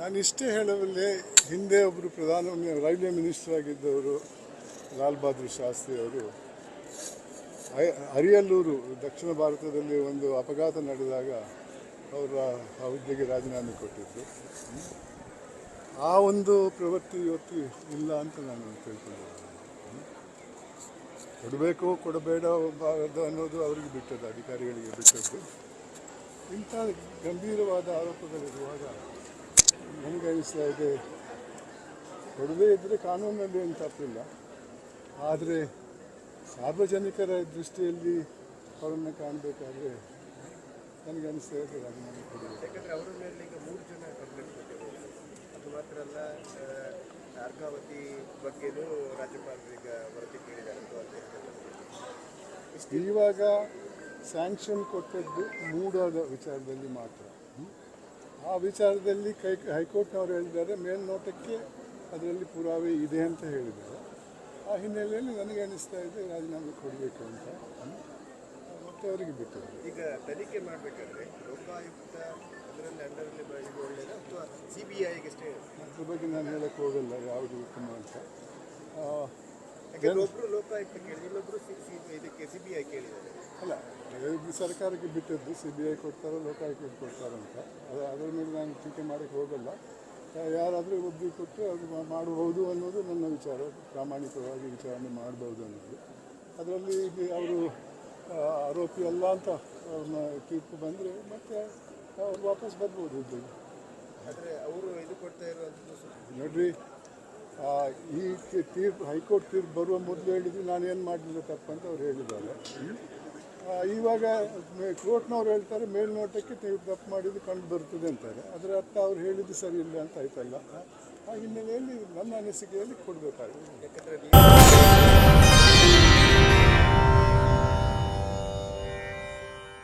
ನಾನು ಇಷ್ಟೇ ಹೇಳಬಲ್ಲೆ ಹಿಂದೆ ಒಬ್ಬರು ಪ್ರಧಾನ ರೈಲ್ವೆ ಮಿನಿಸ್ಟರ್ ಆಗಿದ್ದವರು, ಲಾಲ್ ಬಹದ್ದೂರ್ ಶಾಸ್ತ್ರಿ ಅವರು ಅರಿಯಲ್ಲೂರು ದಕ್ಷಿಣ ಭಾರತದಲ್ಲಿ ಒಂದು ಅಪಘಾತ ನಡೆದಾಗ ಅವರ ಹುದ್ದೆಗೆ ರಾಜೀನಾಮೆ ಕೊಟ್ಟಿದ್ದರು ಆ ಒಂದು ಪ್ರವೃತ್ತಿ ಇವತ್ತು ಇಲ್ಲ ಅಂತ ನಾನು ತಿಳ್ಕೊಂಡಿದ್ದೇನೆ. ಕೊಡಬೇಕು, ಕೊಡಬೇಡ ಬಾರದು ಅನ್ನೋದು ಅವರಿಗೆ ಬಿಟ್ಟದ್ದು, ಅಧಿಕಾರಿಗಳಿಗೆ ಬಿಟ್ಟದ್ದು. ಇಂಥ ಗಂಭೀರವಾದ ಆರೋಪಗಳಿರುವಾಗ ನನಗೆ ಅನಿಸ್ತಾ ಇದೆ ಕೊಡುವೆ ಇದ್ದರೆ ಕಾನೂನಲ್ಲಿ ಏನು ತಪ್ಪಿಲ್ಲ. ಆದರೆ ಸಾರ್ವಜನಿಕರ ದೃಷ್ಟಿಯಲ್ಲಿ ಅವರನ್ನು ಕಾಣಬೇಕಾದ್ರೆ ನನಗೆ ಅನಿಸ್ತಾ ಇದೆ ರಾಜೀನಾಮೆ ಕೊಡಬೇಕು ಯಾಕಂದ್ರೆ ಅವರ ಮೇಲೆ ಈಗ ಮೂರು ಜನ ಕಂಪ್ಲೇಂಟ್ ಕೊಟ್ಟಿದ್ದಾರೆ. ಅದು ಮಾತ್ರ ಅಲ್ಲ ಅರ್ಕಾವತಿ ಬಗ್ಗೆನೂ ರಾಜ್ಯಪಾಲರು ಈಗ ವರದಿ ಕೇಳಿದ್ದಾರೆ. ಇವಾಗ ಸ್ಯಾಂಕ್ಷನ್ ಕೊಟ್ಟದ್ದು ಮೂಡಾದ ವಿಚಾರದಲ್ಲಿ ಮಾತ್ರ. ವಿಚಾರದಲ್ಲಿ ಕೈ ಹೈಕೋರ್ಟ್ನವರು ಹೇಳಿದ್ದಾರೆ ಮೇಲ್ನೋಟಕ್ಕೆ ಅದರಲ್ಲಿ ಪುರಾವೆ ಇದೆ ಅಂತ ಹೇಳಿದ್ದಾರೆ. ಆ ಹಿನ್ನೆಲೆಯಲ್ಲಿ ನನಗೆ ಅನಿಸ್ತಾ ಇದೆ ರಾಜೀನಾಮೆ ಕೊಡಬೇಕು ಅಂತ? ಮತ್ತೆ ಅವರಿಗೆ ಬಿಟ್ಟು ಈಗ ತನಿಖೆ ಮಾಡಬೇಕಾದ್ರೆ ಲೋಕಾಯುಕ್ತ ಅದರಲ್ಲಿ ಅಂಡರಲ್ಲಿ ಬರೋದು ಒಳ್ಳೆಯದು ಅಥವಾ ಸಿ ಬಿ ಸ್ಟೇ ಅದ್ರ ಬಗ್ಗೆ ನಾನು ಹೇಳಕ್ಕೆ ಹೋಗಲ್ಲ ಯಾವುದು ಉತ್ತಮ ಅಂತ. ಯಾಕಂದ್ರೆ ಒಬ್ರು ಲೋಕಾಯುಕ್ತ ಕೇಳಿದ್ರು ಇಲ್ಲೊಬ್ಬರು ಸಿ ಇದಕ್ಕೆ ಸಿ ಬಿ ಐ ಕೇಳಿದ್ದಾರೆ. ಇದು ಸರ್ಕಾರಕ್ಕೆ ಬಿಟ್ಟಿದ್ದು ಸಿ ಬಿ ಐ ಕೊಡ್ತಾರೋ ಲೋಕಾಯುಕ್ತ ಕೊಡ್ತಾರೋ ಅಂತ. ಅದು ಅದರ ಮೇಲೆ ನಾನು ಟೀಕೆ ಮಾಡೋಕ್ಕೆ ಹೋಗಲ್ಲ. ಯಾರಾದರೂ ಒಬ್ಬರಿಗೆ ಕೊಟ್ಟರೆ ಅದು ಮಾಡಬಹುದು ಅನ್ನೋದು ನನ್ನ ವಿಚಾರ ಪ್ರಾಮಾಣಿಕವಾಗಿ ವಿಚಾರಣೆ ಮಾಡಬಹುದು ಅನ್ನೋದು. ಅದರಲ್ಲಿ ಅವರು ಆರೋಪಿ ಅಲ್ಲ ಅಂತ ಅವ್ರನ್ನ ತೀರ್ಪು ಬಂದರೆ ಮತ್ತೆ ಅವ್ರು ವಾಪಸ್ ಬರ್ಬೋದು ಆದರೆ ಅವರು ಇದು ಕೊಡ್ತಾ ಇರೋದು ನೋಡ್ರಿ ಈ ತೀರ್ಪು ಹೈಕೋರ್ಟ್ ತೀರ್ಪು ಬರುವ ಮೊದಲು ಹೇಳಿದ್ರು ಏನು ಮಾಡಲಿಲ್ಲ ತಪ್ಪಂತ ಅವ್ರು ಹೇಳಿದ್ದಾರೆ. ಇವಾಗ ಕೋರ್ಟ್ನವ್ರು ಹೇಳ್ತಾರೆ, ಮೇಲ್ನೋಟಕ್ಕೆ ನೀವು ತಪ್ಪು ಮಾಡಿದ್ದು ಕಂಡು ಬರ್ತದೆ ಅಂತಾರೆ. ಅದರ ಅರ್ಥ ಅವ್ರು ಹೇಳಿದ್ದು ಸರಿ ಇಲ್ಲ ಅಂತ ಆಯ್ತಲ್ಲ. ಆ ಹಿನ್ನೆಲೆಯಲ್ಲಿ ನನ್ನ ಅನಿಸಿಕೆಯಲ್ಲಿ ಕೊಡಬೇಕಾಗಿದೆ.